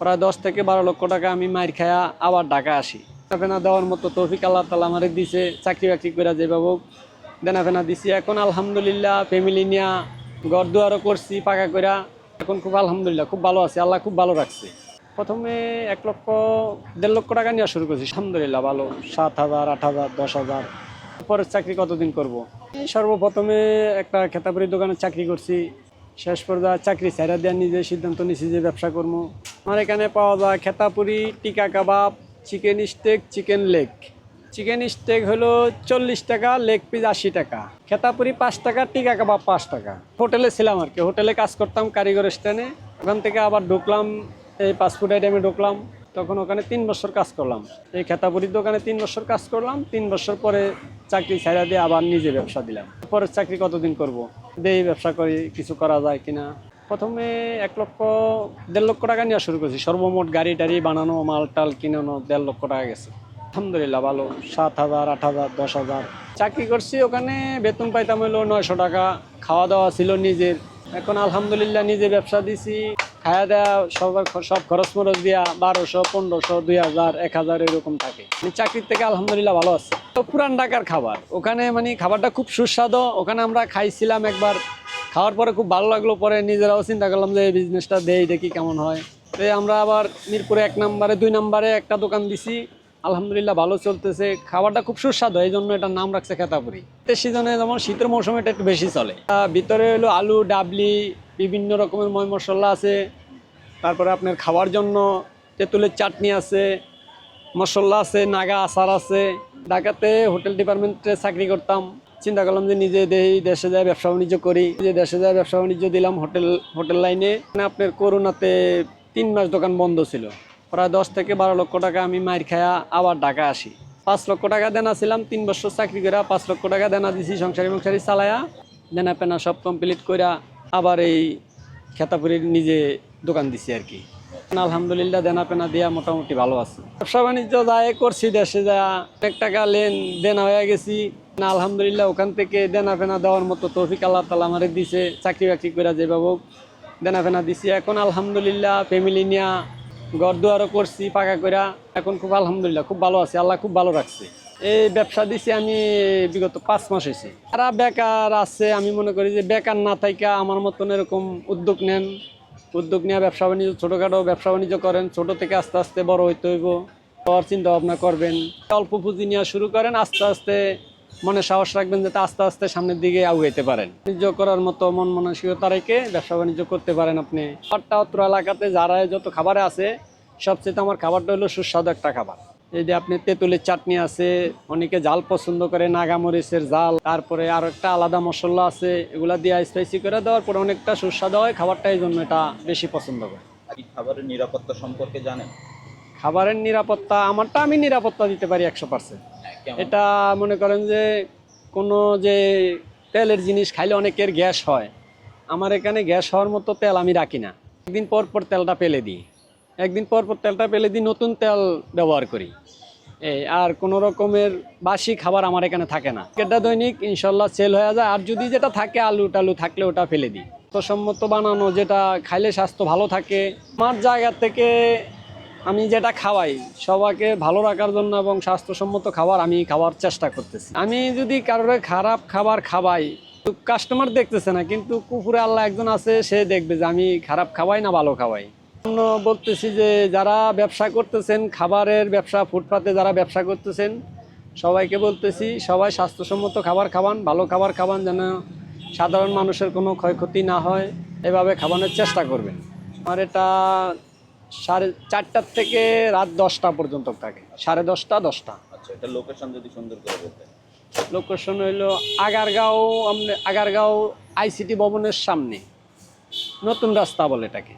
প্রায় দশ থেকে বারো লক্ষ টাকা আমি মাইর খায়া আবার ঢাকা আসি। দেনাফেনা দেওয়ার মতো তৌফিক আল্লাহ তালা আমারে দিছে, চাকরি বাকরি করে যেভাবে দেনা ফেনা দিছি। এখন আলহামদুলিল্লাহ ফ্যামিলি নিয়ে ঘর দুয়ারও করছি, পাকা কইরা। এখন খুব আলহামদুলিল্লাহ, খুব ভালো আছে, আল্লাহ খুব ভালো রাখছে। প্রথমে এক লক্ষ, দেড় লক্ষ টাকা নেওয়া শুরু করছি। আলহামদুলিল্লাহ ভালো, সাত হাজার, আট হাজার, দশ হাজার। পরের চাকরি কতদিন করব। সর্বপ্রথমে একটা খেতাপুরি দোকানে চাকরি করছি। শেষ পর্যায়ে চাকরি ছাইরা দেওয়ার নিজে সিদ্ধান্ত নিছি যে ব্যবসা করব। আমার এখানে পাওয়া যায় খেতাপুরি, tikka kebab, chicken steak, chicken leg. Chicken steak হলো চল্লিশ টাকা, লেগ পিস আশি টাকা। খেতাপুরি পাঁচ টাকা, টিকা কাবাব পাঁচ টাকা। হোটেলে ছিলাম আর কি। হোটেলে কাজ করতাম কারিগর স্ট্যান্ডে। ওখান থেকে আবার ঢুকলাম, এই পাসপোর্ট আইটেমে ঢুকলাম। তখন ওখানে তিন বছর কাজ করলাম। এই খেতাপুরির দোকানে তিন বছর কাজ করলাম। তিন বছর পরে চাকরি ছাড়া দিয়ে আবার নিজে ব্যবসা দিলাম। পরের চাকরি কতদিন করব? দেই ব্যবসা করি, কিছু করা যায় কিনা। প্রথমে এক লক্ষ, দেড় লক্ষ টাকা নেওয়া শুরু করছি। সর্বমোট গাড়ি টাড়ি বানানো, মাল টাল কিনানো দেড় লক্ষ টাকা গেছে। আলহামদুলিল্লাহ ভালো। সাত হাজার, আট হাজার, দশ হাজার। চাকরি করছি ওখানে, বেতন পাইতাম হলো নয়শো টাকা। খাওয়া দাওয়া ছিল নিজের। এখন আলহামদুলিল্লাহ নিজে ব্যবসা দিছি। খাওয়া দেওয়া সবার সব খরচ মরচ দিয়া বারোশো, পনেরোশো, দুই হাজার, এক হাজার এরকম থাকে। চাকরির থেকে আলহামদুলিল্লাহ ভালো আছে। তো পুরান ঢাকার খাবার। ওখানে মানে খাবারটা খুব সুস্বাদু। ওখানে আমরা খাইছিলাম একবার। খাওয়ার পরে খুব ভালো লাগল। পরে নিজেরাও চিন্তা করলাম যে এই বিজনেসটা দেই, দেখি কেমন হয়। তো আমরা আবার মিরপুরে এক নম্বরে, দুই নম্বরে একটা দোকান দিছি। আলহামদুলিল্লাহ ভালো চলতেছে। খাবারটা খুব সুস্বাদু। এই জন্য এটার নাম রাখছে খেতাপুরি। শীতের সিজনে যেমন শীতের মৌসুমে, এটা একটু বেশি চলে। ভিতরে হলো আলু, ডাবলি বিভিন্ন রকমের ময় মশলা আছে। তারপরে আপনার খাওয়ার জন্য তেঁতুলের চাটনি আছে, মশলা আছে, নাগা আচার আছে। ঢাকাতে হোটেল ডিপার্টমেন্টে চাকরি করতাম। চিন্তা করলাম যে নিজে দেই দেশে যায় ব্যবসা বাণিজ্য করি। যে দেশে যায় ব্যবসা বাণিজ্য দিলাম হোটেল হোটেল লাইনে। মানে আপনার করোনাতে তিন মাস দোকান বন্ধ ছিল। প্রায় দশ থেকে বারো লক্ষ টাকা আমি মাইর খায়া আবার ঢাকা আসি। পাঁচ লক্ষ টাকা দেনা ছিলাম, তিন বছর চাকরি করা পাঁচ লক্ষ টাকা দেনা দিছি, সংসারি সংসারি চালায়া দেনা পেনা সব কমপ্লিট কইরা আবার এই খেতাপুরির নিজে দোকান দিছি আর কি। আলহামদুলিল্লাহ দেনা পেনা দিয়া মোটামুটি ভালো আছে। ব্যবসা বাণিজ্য যায় করছি, দেশে যা অনেক টাকা লেন দেনা হয়ে গেছি। না, আলহামদুলিল্লাহ ওখান থেকে দেনা ফেনা দেওয়ার মতো তৌফিক আল্লাহ তালা আমারে দিছে চাকরি বাকরি করে যেভাবে দেনা ফেনা দিছি। এখন আলহামদুলিল্লাহ ফ্যামিলি নিয়ে ঘর দুয়ারও করছি পাকা কইরা। এখন খুব আলহামদুলিল্লাহ, খুব ভালো আছে। আল্লাহ খুব ভালো রাখছে। এই ব্যবসা দিছি আমি বিগত পাঁচ মাস হয়েছে যারা বেকার আছে, আমি মনে করি যে বেকার না থাইকা আমার মতন এরকম উদ্যোগ নেন। উদ্যোগ নিয়ে ব্যবসা বাণিজ্য, ছোটোখাটো ব্যবসা বাণিজ্য করেন, ছোট থেকে আস্তে আস্তে বড় হইতে হইব। হওয়ার চিন্তা ভাবনা করবেন, অল্প পুঁজি নিয়ে শুরু করেন, আস্তে আস্তে মনে সাহস রাখবেন যাতে আস্তে আস্তে সামনের দিকে আগাইতে পারেন। বাণিজ্য করার মতো মন মানসিকতা রেখে ব্যবসা বাণিজ্য করতে পারেন আপনি। খাবারটা অত্র এলাকাতে যারা যত খাবারে আছে, সবচেয়ে আমার খাবারটা হলো সুস্বাদু একটা খাবার। এই যে আপনি তেঁতুলের চাটনি আছে অনেকে জাল পছন্দ করে নাগামরিচের জাল তারপরে আর একটা আলাদা মশলা আছে এগুলা দিয়ে স্পাইসি করে দেওয়ার পরে অনেকটা সুস্বাদু হয় খাবারটা এই জন্য এটা বেশি পছন্দ করে। খাবারের নিরাপত্তা সম্পর্কে জানেন? খাবারের নিরাপত্তা আমারটা আমি নিরাপত্তা দিতে পারি একশো পার্সেন্ট এটা মনে করেন যে কোনো যে তেলের জিনিস খাইলে অনেকের গ্যাস হয়। আমার এখানে গ্যাস হওয়ার মতো তেল আমি রাখি না। একদিন পর পর তেলটা পেলে দিই। একদিন পর পর তেলটা পেলে দিই নতুন তেল ব্যবহার করি। এই আর কোনো রকমের বাসি খাবার আমার এখানে থাকে না। এটা দৈনিক ইনশাল্লাহ সেল হয়ে যায়, আর যদি যেটা থাকে আলু টালু থাকলে ওটা ফেলে দিই। সম্মত বানানো যেটা খাইলে স্বাস্থ্য ভালো থাকে। আমার জায়গা থেকে আমি যেটা খাওয়াই, সবাইকে ভালো রাখার জন্য এবং স্বাস্থ্যসম্মত খাবার আমি খাওয়ার চেষ্টা করতেছি। আমি যদি কারোর খারাপ খাবার খাওয়াই কাস্টমার দেখতেছে না, কিন্তু কুকুরে আল্লাহ একজন আছে, সে দেখবে যে আমি খারাপ খাওয়াই না ভালো খাওয়াই। বলতেছি যে যারা ব্যবসা করতেছেন খাবারের ব্যবসা ফুটপাতে যারা ব্যবসা করতেছেন সবাইকে বলতেছি সবাই স্বাস্থ্যসম্মত খাবার খাওয়ান ভালো খাবার খাওয়ান যেন সাধারণ মানুষের কোনো ক্ষয়ক্ষতি না হয়। এভাবে খাওয়ানোর চেষ্টা করবেন। আর এটা সাড়ে চারটার থেকে রাত দশটা পর্যন্ত থাকে। সাড়ে দশটা দশটা। আচ্ছা এটা লোকেশন যদি সুন্দর করে বলতেন। লোকেশন হইল আগারগাঁও আগারগাঁও আইসিটি ভবনের সামনে। নতুন রাস্তা বলে এটাকে।